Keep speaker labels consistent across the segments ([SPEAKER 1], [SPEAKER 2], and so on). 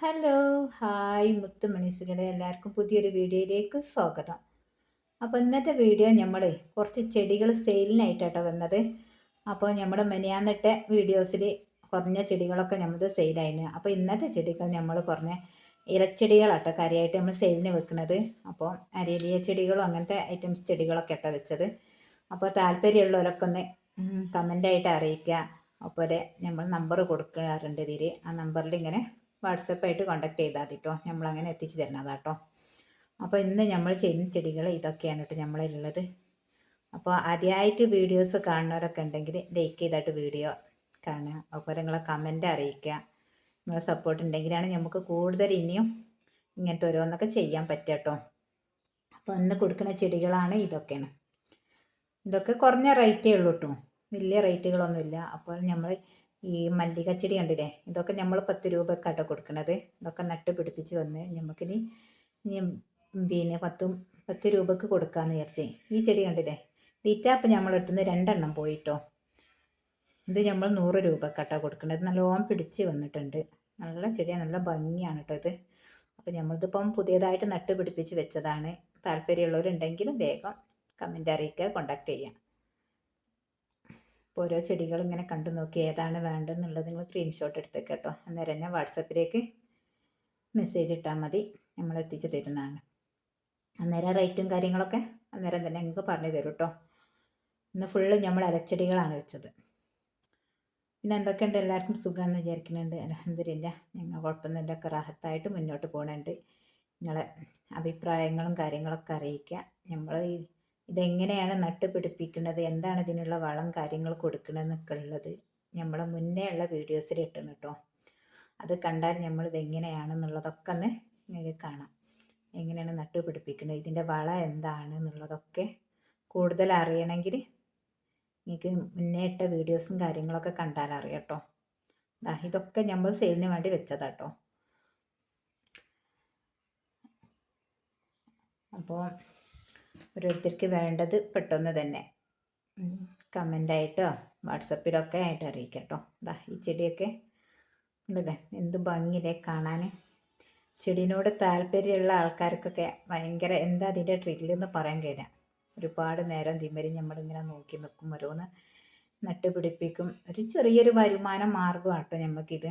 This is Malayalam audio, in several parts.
[SPEAKER 1] Hello hi മുത്തുമണിസുകളെ. എല്ലാവർക്കും പുതിയൊരു വീഡിയോയിലേക്ക് സ്വാഗതം. അപ്പോൾ ഇന്നത്തെ വീഡിയോ നമ്മൾ കുറച്ച് ചെടികൾ സെയിലിനായിട്ടാണ് വന്നത്. അപ്പോൾ നമ്മൾ മെനിയാന്നിട്ട വീഡിയോസിൽ കുറഞ്ഞ ചെടികളൊക്കെ നമ്മൾ സെയിലായിരുന്നു അപ്പോൾ ഇന്നത്തെ ചെടികൾ നമ്മൾ കുറഞ്ഞ ഇലച്ചെടികളാട്ടോ കാര്യമായിട്ട് നമ്മൾ സെയിലിന് വെക്കുന്നത് അപ്പോൾ അരേലിയ ചെടികളും അങ്ങനത്തെ ഐറ്റംസ് ചെടികളൊക്കെ ഇട്ട വെച്ചത്. അപ്പോൾ താല്പര്യമുള്ളവരൊക്കെ ഒന്ന് കമന്റായിട്ട് അറിയിക്കുക. അതുപോലെ നമ്മൾ നമ്പർ കൊടുക്കാറുണ്ട് ഇതിൽ ആ നമ്പറിൽ ഇങ്ങനെ വാട്സപ്പായിട്ട് കോണ്ടാക്ട് ചെയ്താൽ മതി കേട്ടോ നമ്മളങ്ങനെ എത്തിച്ച് തരുന്നതാട്ടോ. അപ്പോൾ ഇന്ന് നമ്മൾ ചെയ്യുന്ന ചെടികൾ ഇതൊക്കെയാണ് കേട്ടോ നമ്മളിലുള്ളത്. അപ്പോൾ ആദ്യമായിട്ട് വീഡിയോസ് കാണുന്നവരൊക്കെ ഉണ്ടെങ്കിൽ ലൈക്ക് ചെയ്തിട്ട് വീഡിയോ കാണുക. അതുപോലെ നിങ്ങളെ കമന്റ് അറിയിക്കുക. നിങ്ങളെ സപ്പോർട്ട് ഉണ്ടെങ്കിലാണ് നമുക്ക് കൂടുതൽ ഇനിയും ഇങ്ങനത്തെ ഓരോന്നൊക്കെ ചെയ്യാൻ പറ്റുക കേട്ടോ. അപ്പോൾ ഇന്ന് കൊടുക്കുന്ന ചെടികളാണ് ഇതൊക്കെയാണ്. ഇതൊക്കെ കുറഞ്ഞ റേറ്റേ ഉള്ളൂ കേട്ടോ. വലിയ റേറ്റുകളൊന്നുമില്ല അപ്പോൾ നമ്മൾ ഈ മല്ലിക ചെടി കണ്ടില്ലേ? ഇതൊക്കെ നമ്മൾ പത്ത് രൂപക്കാട്ട കൊടുക്കണത്. ഇതൊക്കെ നട്ട് പിടിപ്പിച്ച് വന്ന് നമുക്കിനി പിന്നെ പത്തും പത്ത് രൂപക്ക് കൊടുക്കാമെന്ന് വിചാരിച്ചേ. ഈ ചെടി കണ്ടില്ലേ? തീറ്റാപ്പം നമ്മളെടുത്തുനിന്ന് രണ്ടെണ്ണം പോയിട്ടോ. ഇത് നമ്മൾ നൂറ് രൂപക്കാട്ടോ കൊടുക്കുന്നത് നല്ലോണം പിടിച്ച് വന്നിട്ടുണ്ട്. നല്ല ചെടിയാണ് നല്ല ഭംഗിയാണ് കേട്ടോ ഇത്. അപ്പോൾ നമ്മളിതിപ്പം പുതിയതായിട്ട് നട്ട് പിടിപ്പിച്ച് വെച്ചതാണ്. താല്പര്യമുള്ളവരുണ്ടെങ്കിലും വേഗം കമന്റ് അറിയിക്കുക കോണ്ടാക്ട് ചെയ്യാം ഓരോ ചെടികൾ ഇങ്ങനെ കണ്ടു നോക്കി ഏതാണ് വേണ്ടതെന്നുള്ളത് നിങ്ങൾ സ്ക്രീൻഷോട്ട് എടുത്തേക്ക് കേട്ടോ. അന്നേരം തന്നെ വാട്സപ്പിലേക്ക് മെസ്സേജ് ഇട്ടാൽ മതി. നമ്മൾ എത്തിച്ചു തരുന്നതാണ്. അന്നേരം റേറ്റും കാര്യങ്ങളൊക്കെ അന്നേരം തന്നെ നിങ്ങൾക്ക് പറഞ്ഞു തരും കേട്ടോ. ഇന്ന് ഫുള്ള് നമ്മൾ അരച്ചെടികളാണ് വെച്ചത്. പിന്നെ എന്തൊക്കെയുണ്ട്? എല്ലാവർക്കും സുഖമാണെന്ന് വിചാരിക്കുന്നുണ്ട്. അലഹമില്ല ഞങ്ങൾ കുഴപ്പമൊന്നുമില്ല. റാഹത്തായിട്ട് മുന്നോട്ട് പോകുന്നുണ്ട് നിങ്ങളെ അഭിപ്രായങ്ങളും കാര്യങ്ങളൊക്കെ അറിയിക്കുക. നമ്മൾ ഇതെങ്ങനെയാണ് നട്ട് പിടിപ്പിക്കുന്നത് എന്താണ് ഇതിനുള്ള വളം കാര്യങ്ങൾ കൊടുക്കണമെന്നൊക്കെ ഉള്ളത് നമ്മളെ മുന്നേ ഉള്ള വീഡിയോസിൽ ഇട്ടു കേട്ടോ അത് കണ്ടാൽ നമ്മൾ ഇതെങ്ങനെയാണെന്നുള്ളതൊക്കെ ഒന്ന് നിങ്ങൾക്ക് കാണാം. എങ്ങനെയാണ് നട്ട് പിടിപ്പിക്കുന്നത് ഇതിന്റെ വള എന്താണ് എന്നുള്ളതൊക്കെ കൂടുതൽ അറിയണമെങ്കിൽ നിങ്ങൾക്ക് മുന്നേ ഇട്ട വീഡിയോസും കാര്യങ്ങളൊക്കെ കണ്ടാൽ അറിയാം കേട്ടോ ഇതൊക്കെ നമ്മൾ സെയിലിന് വേണ്ടി വെച്ചതാട്ടോ അപ്പോൾ ഓരോരുത്തർക്ക് വേണ്ടത് പെട്ടെന്ന് തന്നെ. കമന്റായിട്ടോ വാട്സപ്പിലൊക്കെ ആയിട്ട് അറിയിക്കട്ടോ. ഇതാ ഈ ചെടിയൊക്കെ ഉണ്ടല്ലേ? എന്ത് ഭംഗിയില്ലേ കാണാൻ ചെടിനോട് താല്പര്യമുള്ള ആൾക്കാർക്കൊക്കെ ഭയങ്കര എന്താ അതിന്റെ ട്രില്ലെന്ന് പറയാൻ കഴിയില്ല. ഒരുപാട് നേരം തിമ്മരി നമ്മളിങ്ങനെ നോക്കി നിൽക്കും ഓരോന്ന് നട്ടുപിടിപ്പിക്കും. ഒരു ചെറിയൊരു വരുമാന മാർഗമാട്ടോ നമുക്കിത്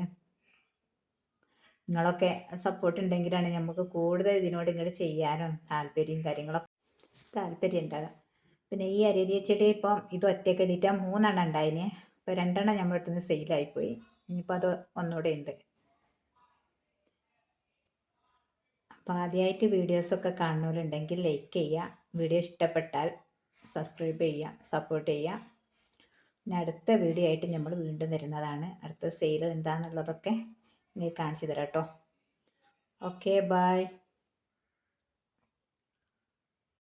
[SPEAKER 1] നിങ്ങളൊക്കെ സപ്പോർട്ട് ഉണ്ടെങ്കിലാണ് നമുക്ക് കൂടുതൽ ഇതിനോട് ഇങ്ങോട്ട് ചെയ്യാനും താല്പര്യം കാര്യങ്ങളൊക്കെ താല്പര്യം ഉണ്ടാകാം പിന്നെ ഈ അരേരിയ ചെടി ഇപ്പം ഇത് ഒറ്റയ്ക്ക് എഴുതിയിട്ട് മൂന്നെണ്ണം ഉണ്ടായിന് ഇപ്പം രണ്ടെണ്ണം നമ്മുടെ അടുത്ത് നിന്ന് സെയിലായിപ്പോയി. ഇനിയിപ്പോൾ അത് ഒന്നുകൂടെ ഉണ്ട് അപ്പോൾ ആദ്യമായിട്ട് വീഡിയോസൊക്കെ കാണുന്നവരുണ്ടെങ്കിൽ ലൈക്ക് ചെയ്യുക വീഡിയോ ഇഷ്ടപ്പെട്ടാൽ സബ്സ്ക്രൈബ് ചെയ്യുക സപ്പോർട്ട് ചെയ്യുക പിന്നെ അടുത്ത വീഡിയോ ആയിട്ട് നമ്മൾ വീണ്ടും വരുന്നതാണ്. അടുത്ത സെയിൽ എന്താണെന്നുള്ളതൊക്കെ നിങ്ങൾക്ക് കാണിച്ചു തരാം കേട്ടോ ഓക്കെ ബായ്